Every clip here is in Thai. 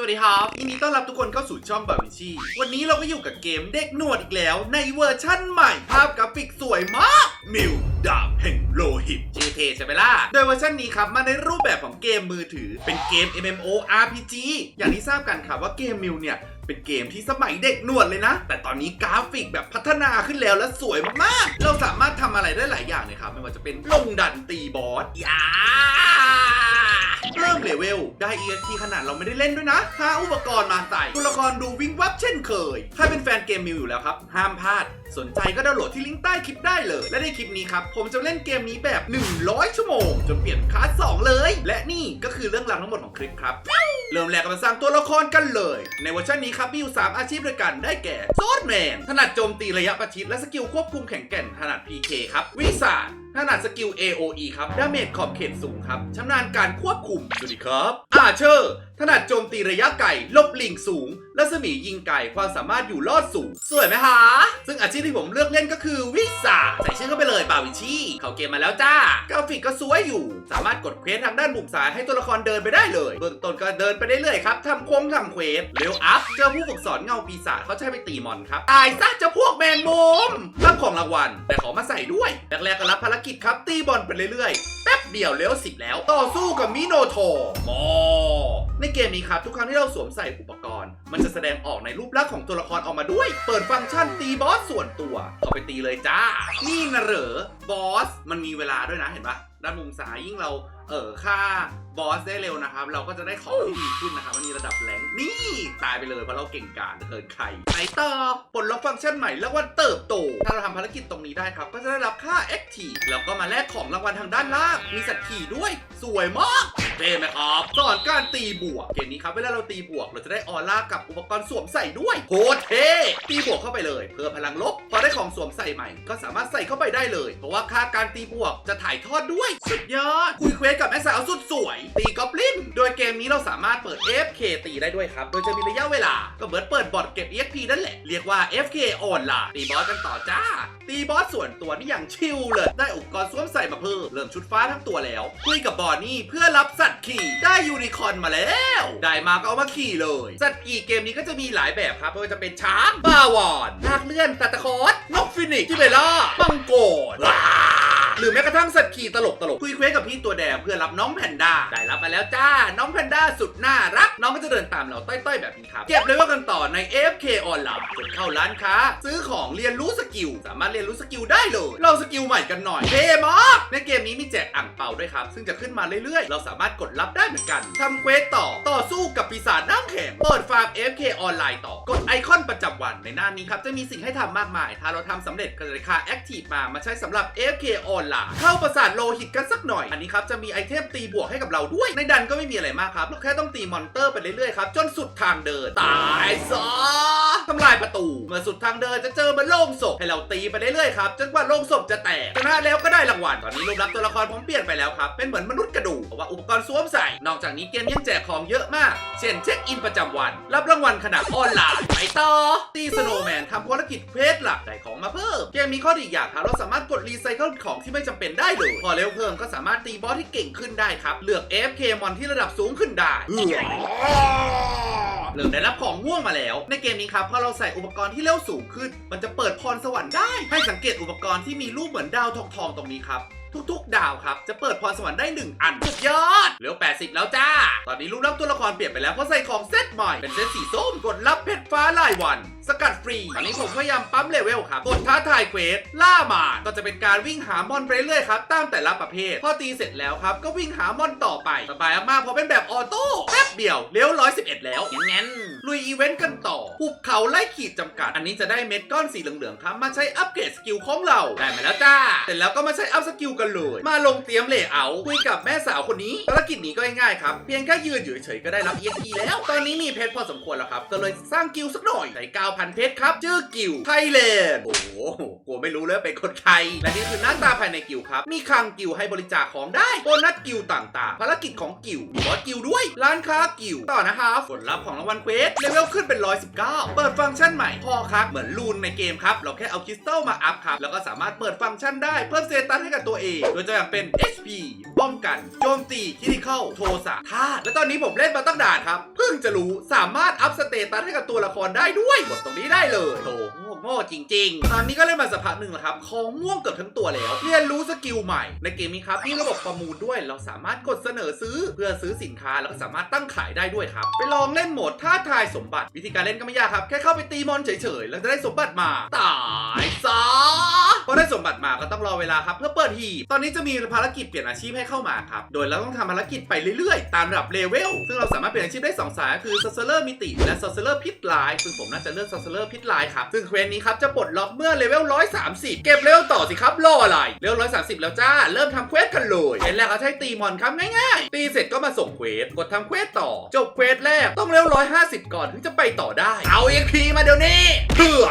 สวัสดีครับยินดีต้อนรับทุกคนเข้าสู่ช่องบาวิชีวันนี้เราก็อยู่กับเกมเด็กหนวดอีกแล้ว ในเวอร์ชั่นใหม่ ภาพกราฟิกสวยมาก มิวดาบแห่งโลหิตชื่อเทใช่ไหมล่ะ โดยเวอร์ชันนี้ครับ มาในรูปแบบของเกมมือถือ เป็นเกม MMO RPG อย่างที่ทราบกันครับว่าเกมมิวเนี่ยเป็นเกมที่สมัยเด็กหนวดเลยนะ แต่ตอนนี้กราฟิกแบบพัฒนาขึ้นแล้วและสวยมากๆ เราสามารถทำอะไรได้หลายอย่างเลยครับ ไม่ว่าจะเป็นลงดันตีบอสยา เริ่มเลเวล ได้ EXP ขนาดเราไม่ได้เล่นด้วยนะหาอุปกรณ์มาใส่ตัวละครดูวิ่งวับเช่นเคย ถ้าเป็นแฟนเกมมิวอยู่แล้วครับ ห้ามพลาด สนใจก็ดาวน์โหลดที่ลิงก์ใต้คลิปได้เลย และในคลิปนี้ครับ ผมจะเล่นเกมนี้แบบ 100 ชั่วโมง จนเปลี่ยนคลาส2เลย และนี่ก็คือเรื่องราวทั้งหมดของคลิปครับ เริ่มแรกกันมาสร้างตัวละครกันเลย ในเวอร์ชันนี้ครับมีอยู่ 3 อาชีพด้วยกันได้แก่โซดแมนถนัดโจมตีระยะประชิดและสกิลควบคุมแข็งแกร่งถนัด PK ครับวิสาถนัดสกิล AOE ครับดาเมจขอบเขตสูงครับชำนาญการควบคุม สวัสดีครับ อาเชอร์ ถนัดโจมตีระยะไกลลบลิงสูงและสมียิงไกลความสามารถอยู่รอดสูง สวยไหมฮะ ซึ่งอาชีพที่ผมเลือกเล่นก็คือวิสาใส่ชื่อเข้าไปเลยบาวิชีเข้าเกมมาแล้วจ้ากราฟิกก็สวยอยู่ สามารถกดเควสทางด้านมุมซ้ายให้ตัวละครเดินไปได้เลย เบื้องต้นก็เดินไปได้เรื่อยๆครับทำโค้งทำเควสเร็วอัพเจอผู้ฝึกสอนเงาปีศาจเขาใช้ไปตีมอนครับตายซะเจ้าพวกแมงมุมรับของรางวัลแต่ขอมาใส่ด้วยแรกๆก็รับภารกิจครับ ตีบอลไปเรื่อยๆ แป๊บเดียวเลี้ยวสิบแล้ว ต่อสู้กับมิโนโทมอในเกมนี้ครับ ทุกครั้งที่เราสวมใส่อุปกรณ์ มันจะแสดงออกในรูปลักษณ์ของตัวละครออกมาด้วย เปิดฟังก์ชันตีบอสส่วนตัวเข้าไปตีเลยจ้า นี่นะเหรอบอสมันมีเวลาด้วยนะเห็นปะด้านมุมซ้ายยิ่งเรา เออฆ่าบอสได้เร็วนะครับ เราก็จะได้ของที่ดีขึ้นนะครับมันมีระดับแรงนี่ตายไปเลยเพราะเราเก่งกาจเกินใครไหนต่อปลดล็อกฟังก์ชันใหม่แล้ววันเติบโต ถ้าเราทำภารกิจตรงนี้ได้ครับ ก็จะได้รับค่าแอคทีแล้วก็มาแลกของรางวัลทางด้านล่างมีสัตว์ขี่ด้วย สวยมาก เท่ไหมครับสอนการตีบวกเกมนี้ครับเวลาเราตีบวก เราจะได้ออร่ากับอุปกรณ์สวมใส่ด้วยโคตรเท่ตีบวกเข้าไปเลย เพื่อพลังลบพอได้ของสวมใส่ใหม่ ก็สามารถใส่เข้าไปได้เลย เพราะว่าค่าการตีบวกจะถ่ายทอดด้วย สุดยอดคุยเควสกับแม่สาวสุดสวย ตีกอบลินโดยเกมนี้เราสามารถเปิด FK ตีได้ด้วยครับโดยจะมีระยะเวลาก็เหมือนเปิดบอทเก็บ EXP นั่นแหละเรียกว่า FK ออนไลน์ตีบอสกันต่อจ้า ตีบอสส่วนตัวนี่อย่างชิลเลยได้อุปกรณ์สวมใส่มาเพิ่มเริ่มชุดฟ้าทั้งตัวแล้ว คุยกับบอนนี่เพื่อรับสัตว์ขี่ได้ยูนิคอร์นมาแล้ว ได้มาก็เอามาขี่เลย สัตว์ขี่เกมนี้ก็จะมีหลายแบบครับไม่ว่าจะเป็นช้างบาวอนนากเลื่อนตะตะคอสนกฟินิกซ์ที่เบล่ามังกรา หรือแม้กระทั่งสัตว์ขี่ตลกตลกๆคุยเควสกับพี่ตัวแดงเพื่อรับน้องแพนด้าได้รับมาแล้วจ้า น้องแพนด้าสุดน่ารัก น้องก็จะเดินตามเราต้อยๆแบบนี้ครับเก็บเลยว่ากันต่อใน AFK ออนไลน์กดเข้าร้านค้า ซื้อของเรียนรู้สกิลสามารถเรียนรู้สกิลได้เลย เราสกิลใหม่กันหน่อยเทมากในเกมนี้มีแจกอ่างเปาด้วยครับ ซึ่งจะขึ้นมาเรื่อยๆ เราสามารถกดรับได้เหมือนกันทำเควสต่อต่อสู้กับปีศาจน้ำแข็งเปิดฟาร์ม AFK ออนไลน์ต่อกดไอคอนประจำวันในหน้านี้ครับจะมีสิ่งให้ทำมากมาย ถ้าเราทำสำเร็จก็จะได้ค่า Active มามาใช้สำหรับ AFK ออนไลน์เข้าประสาทโลหิตกันสักหน่อย อันนี้ครับจะมีไอเทมตีบวกให้กับเราด้วย ในดันก็ไม่มีอะไรมากครับเราแค่ต้องตีมอนเตอร์ไปเรื่อยๆครับจนสุดทางเดิน ตายซะทำลายประตู เมื่อสุดทางเดินจะเจอมันโล่งศพให้เราตีไปเรื่อยๆครับจนกว่าโล่งศพจะแตกชนะแล้วก็ได้รางวัลตอนนี้รูปลักษณ์ตัวละครผมเปลี่ยนไปแล้วครับเป็นเหมือนมนุษย์กระดูกเพราะว่าอุปกรณ์สวมใส่ นอกจากนี้เกมยังแจกของเยอะมาก เช่นเช็คอินประจำวัน รับรางวัลขนาดออนไลน์ไปต่อตีสโนว์แมนทำภารกิจเควสหลักได้ของมาเพิ่มเกมมีข้อดีอย่างครับเราสามารถกดรีไซเคิลของที่ไม่จำเป็นได้เลย พอเร็วเพิ่มก็สามารถตีบอสที่เก่งขึ้นได้ครับ เลือก AFK มอนที่ระดับสูงขึ้นได้เริ่มได้รับของม่วงมาแล้ว ในเกมนี้ครับพอเราใส่อุปกรณ์ที่เร็วสูงขึ้น มันจะเปิดพรสวรรค์ได้ ให้สังเกตอุปกรณ์ที่มีรูปเหมือนดาวทองทองๆตรงนี้ครับทุกๆ ดาวครับ จะเปิดพรสวรรค์ได้ 1 อันสุดยอดเหลือ 80 แล้วจ้าต อนนี้รูปลักษณ์ตัวละครเปลี่ยนไปแล้วเพราะใส่ของเซตใหม่ เป็นเซตสีส้มกดรับเพชรฟ้ารายวัน สกัดฟรี ตอนนี้ผมพยายามปั๊มเลเวลครับกดท้าทายเควสล่ามารก็จะเป็นการวิ่งหามอนไปเรื่อยๆครับตามแต่ละประเภท พอตีเสร็จแล้วครับก็วิ่งหามอนต่อไปสบายมากๆเพราะเป็นแบบออโต้แป๊บเดียวเลี้ยว111 แล้วงั้นๆลุยอีเวนต์กันต่อหุบเขาไล่ขีดจำกัด อันนี้จะได้เม็ดก้อนสีเหลืองๆครับมาใช้อัปเกรดสกิลของเราได้มาแล้วจ้าเสร็จแล้วก็มาใช้อัพสกิลกันเลยมาลงเตรียมเลเยอร์คุยกับแม่สาวคนนี้ภารกิจนี้ก็ง่ายๆครับเพียงแค่ยืนอยู่เฉยๆก็ได้รับ EXP แล้ว ตอนนี้มีเพชรพอสมควรแล้วครับ ก็เลยสร้างกิลสักหน่อยใส่กาวพันเพชรครับชื่อกิวไทยแลนด์โอ้โหกลัวไม่รู้เลยเป็นคนไทย และนี่คือหน้าตาภายในกิวครับ มีคลังกิวให้บริจาคของได้โบนัสกิวต่างๆ ภารกิจของกิวมีบอสกิวด้วย ร้านค้ากิวต่อนะครับผลลัพธ์ของรางวัลเควสเลเวลขึ้นเป็น 119 เปิดฟังก์ชันใหม่พอครับเหมือนลูนในเกมครับเราแค่เอาคริสตัลมาอัพครับแล้วก็สามารถเปิดฟังก์ชันได้เพิ่มเตตัสให้กับตัวเองโดยจะแบ่งเป็น HP ป้องกันโจมตีคิริเข้าโทสะธาตุและตอนนี้ผมเล่นมาตั้งด่านครับ เพิ่งจะรู้สามารถอัพสเตตัสให้กับตัวละครได้ด้วยกดตรงนี้ได้เลยโถโง่จริง ๆ ตอนนี้ก็เล่นมาสักพักหนึ่งแล้วครับของม่วงเกือบทั้งตัวแล้ว เรียนรู้สกิลใหม่ในเกมนี้ครับมีระบบประมูลด้วย เราสามารถกดเสนอซื้อเพื่อซื้อสินค้าแล้วก็สามารถตั้งขายได้ด้วยครับ ไปลองเล่นโหมดท้าทายสมบัติ วิธีการเล่นก็ไม่ยากครับ แค่เข้าไปตีมอนเฉยๆ แล้วจะได้สมบัติมา ตายซะ พอได้สมบัติมาก็ต้องรอเวลาครับเพื่อเปิดหีบตอนนี้จะมีภารกิจเปลี่ยนอาชีพให้เข้ามาครับ โดยเราต้องทำภารกิจไปเรื่อยๆ ตามระดับเลเวล ซึ่งเราสามารถเปลี่ยนอาชีพได้สองสายคือ s o r c e r มิติและ s o r c e r พิษลายซึ่งผมน่าจะเลือก s o r c e r พิษลายครับ ซึ่งเควสนี้ครับจะปลดล็อกเมื่อเลเวล130 เก็บเลเวลต่อสิครับรออะไรเลเวล130 แล้วจ้า เริ่มทำเควสกันเลยเควสแรกเราใช้ตีมอนครับง่ายๆ ตีเสร็จก็มาส่งเควสกดทำเควสต่อ จบเควสแรกต้องเลเวล150 ก่อนถึงจะไปต่อได้ เอาเอ็กพีมาเดี๋ยวนี้เพื่อ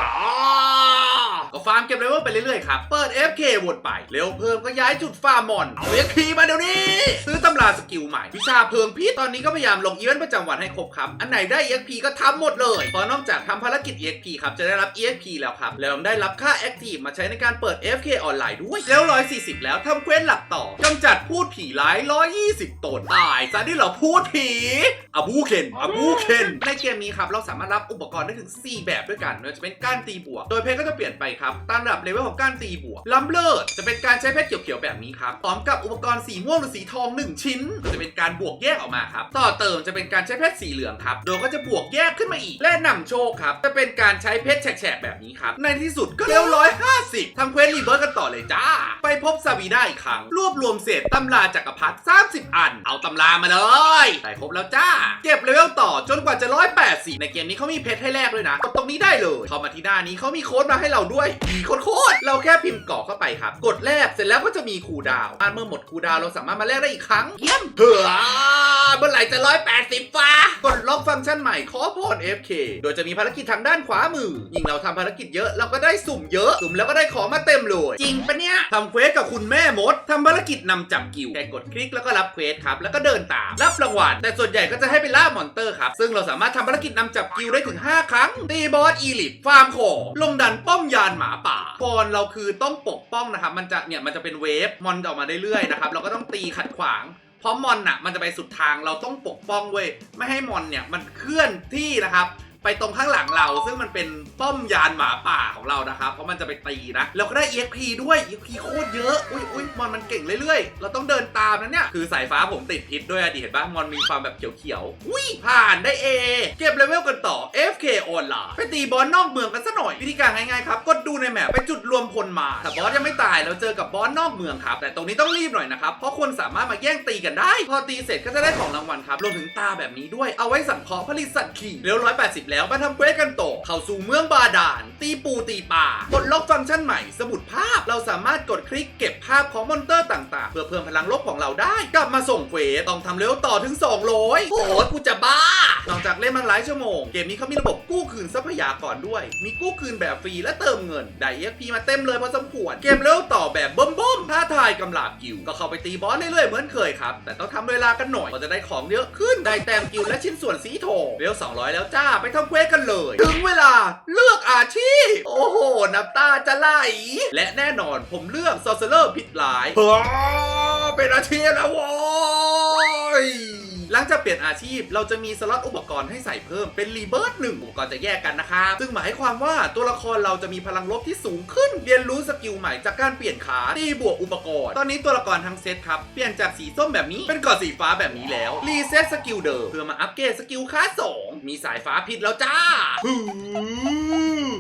ฟาร์มเก็บเลเวลไปเรื่อยๆครับ เปิด FK วนไป เร็วเพิ่มก็ย้ายจุดฟาร์มมอน เอา FP มาเดี๋ยวนี้ ซื้อตำราสกิลใหม่ วิชาเพิงพิษตอนนี้ก็พยายามลงอีเวนต์ประจำวันให้ครบครับ อันไหนได้ EXP ก็ทำหมดเลยเพราะนอกจากทำภารกิจ EXP ครับ จะได้รับ EXP แล้วครับ แล้วยังได้รับค่า Active มาใช้ในการเปิด FK ออนไลน์ด้วยแล้ว140 แล้วทำเควสหลักต่อกำจัดพูดผีร้าย 120ตนตายซะที่เราพูดผีอาบูเคนอาบูเคนในเกมนี้ครับเราสามารถรับอุปกรณ์ได้ถึง 4 แบบด้วยกันไม่ว่าจะเป็นก้านตีบวก โดยเพชรก็จะเปลี่ยนไปครับตามระดับเลเวลของกานตีบวกล้ำเลิศจะเป็นการใช้เพชรเขียวๆแบบนี้ครับพร้อมกับอุปกรณ์สีม่วงหรือสีทอง 1 ชิ้น ก็จะเป็นการบวกแยกออกมาครับ ต่อเติมจะเป็นการใช้เพชรสีเหลืองครับ โดยก็จะบวกแยกขึ้นมาอีก และนำโชคครับ จะเป็นการใช้เพชรแฉกแบบนี้ครับ ในที่สุดก็เลเวล150ทำเควสรีเบิร์กันต่อเลยจ้า ไปพบซาบีได้อีกครั้ง รวบรวมเศษตำราจักรพรรดิ30 อัน เอาตำรามาเลยได้ครบแล้วจ้า เก็บเลเวลต่อจนกว่าจะ180ในเกมนี้เขามีเพชรให้แลกด้วยนะกดตรงนี้ได้เลยเข้ามาที่หน้านี้เขามีโค้ดมาให้เราด้วยดีโคตรเราแค่พิมพ์กรอกเข้าไปครับ กดแลกเสร็จแล้วก็จะมีคูดาวน์อ่าเมื่อหมดคูดาวเราสามารถมาแลกได้อีกครั้งเยี่ยมเผื่อเมื่อไหร่จะ180ฟ้ากดล็อกฟังก์ชันใหม่ขอพร FK โดยจะมีภารกิจทางด้านขวามือ ยิ่งเราทำภารกิจเยอะเราก็ได้สุ่มเยอะ สุ่มแล้วก็ได้ของมาเต็มเลย จริงปะเนี่ยทำเควสกับคุณแม่มดทำภารกิจนำจับกิวแค่กดคลิกแล้วก็รับเควสครับ แล้วก็เดินตาม รับรางวัลแต่ส่วนใหญ่ก็จะให้ไปล่ามอนเตอร์ครับ ซึ่งเราสามารถทำภารกิจนำจับกิวได้ถึง 5 ครั้งตีบอสอีลิทฟาร์มของลงดันป้อมยานหมาป่าฟอนเราคือต้องปกป้องนะครับ มันจะเนี่ยมันจะเป็นเวฟมอนจะออกมาเรื่อยๆนะครับเราก็ต้องตีขัดขวางเพราะมอนน่ะมันจะไปสุดทางเราต้องปกป้องเว้ยไม่ให้มอนเนี่ยมันเคลื่อนที่นะครับ ไปตรงข้างหลังเรา ซึ่งมันเป็นป้อมยานหมาป่าของเรานะครับ เพราะมันจะไปตีนะ เราก็ได้ EXP ด้วย EXP โคตรเยอะ อุ้ยอุ้ยมอนมันเก่งเรื่อยๆ เราต้องเดินตามนะเนี่ย คือสายฟ้าผมติดพิษด้วยอดิเห็นปะมอนมีความแบบเขียวๆ อุ้ยผ่านได้ A เก็บเลเวลกันต่อ FK ออนไลน์ไปตีบอสนอกเมืองกันซะหน่อย วิธีการง่ายๆครับกดดูในแมปไปจุดรวมพลมาถ้าบอสยังไม่ตายเราเจอกับบอสนอกเมืองครับ แต่ตรงนี้ต้องรีบหน่อยนะครับ เพราะคนสามารถมาแย่งตีกันได้ พอตีเสร็จก็จะได้ของรางวัลครับ รวมถึงตาแบบนี้ด้วย เอาไว้สังเคราะห์ผลิตสัตว์ขี่เร็ว180แล้วมาทำเควสกันต่อเข้าสู่เมืองบาดาล ตีปูตีป่ากดล็อกฟังก์ชันใหม่ สมุดภาพเราสามารถกดคลิกเก็บภาพของมอนเตอร์ต่างๆ เพื่อเพิ่มพลังลบของเราได้ กลับมาส่งเควสต้องทำเร็วต่อถึง 200โอ้โหกูจะบ้า หลังจากเล่นมาหลายชั่วโมง เกมนี้เขามีระบบกู้คืนทรัพยากรด้วย มีกู้คืนแบบฟรีและเติมเงิน ได้ EXP มาเต็มเลยพอสมควร เกมเร็วต่อแบบเบิ่มท้าทายกำลาบกิว ก็เข้าไปตีบอสเรื่อยๆเหมือนเคยครับ แต่ต้องทำเวลากันหน่อยก็จะได้ของเยอะขึ้น ได้แต้มกิวและชิ้นส่วนสีทองเร็ว200 แล้วจ้า ไปทำเควสกันเลย ถึงเวลาเลือกอาชีพ โอ้โห น้ำตาจะไหล และแน่นอนผมเลือกซอสเซอร์ผิดหลายเฮ้อเป็นอาชีพแล้วโว้ย หลังจากเปลี่ยนอาชีพ เราจะมีสล็อตอุปกรณ์ให้ใส่เพิ่มเป็นรีเบิร์ตหนึ่งอุปกรณ์จะแยกกันนะครับซึ่งหมายความว่าตัวละครเราจะมีพลังลบที่สูงขึ้น เรียนรู้สกิลใหม่จากการเปลี่ยนขาตีบวกอุปกรณ์ ตอนนี้ตัวละครทั้งเซตครับเปลี่ยนจากสีส้มแบบนี้เป็นกอนสีฟ้าแบบนี้แล้วรีเซ็ตสกิลเดิมเพื่อมาอัปเกรดสกิลค่าสองมีสายฟ้าพิษแล้วจ้าฮือ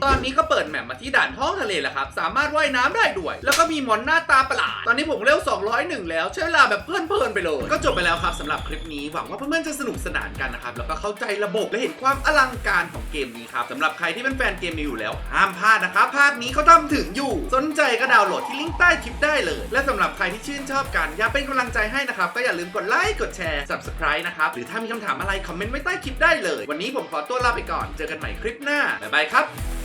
ตอนนี้ก็เปิดแมปมาที่ด่านท้องทะเลแล้วครับ สามารถว่ายน้ำได้ด้วย แล้วก็มีมอนหน้าตาประหลาด ตอนนี้ผมเร็ว201 แล้ว ใช้เวลาแบบเพลินๆไปเลย ก็จบไปแล้วครับสำหรับคลิปนี้ หวังว่าเพื่อนๆจะสนุกสนานกันนะครับ แล้วก็เข้าใจระบบและเห็นความอลังการของเกมนี้ครับสำหรับใครที่เป็นแฟนเกมนี้อยู่แล้ว ห้ามพลาดนะครับภาคนี้เขาทำถึงอยู่ สนใจก็ดาวน์โหลดที่ลิงก์ใต้คลิปได้เลย และสำหรับใครที่ชื่นชอบกันอยากเป็นกำลังใจให้นะครับก็อย่าลืมกดไลค์กดแชร์ subscribe นะครับหรือถ้ามีคำถามอะไรคอมเมนต์ไว้ใต้คลิปได้เลย วันนี้ผมขอตัวลาไปก่อนเจอกันใหม่คลิปหน้าบ๊ายบายครับ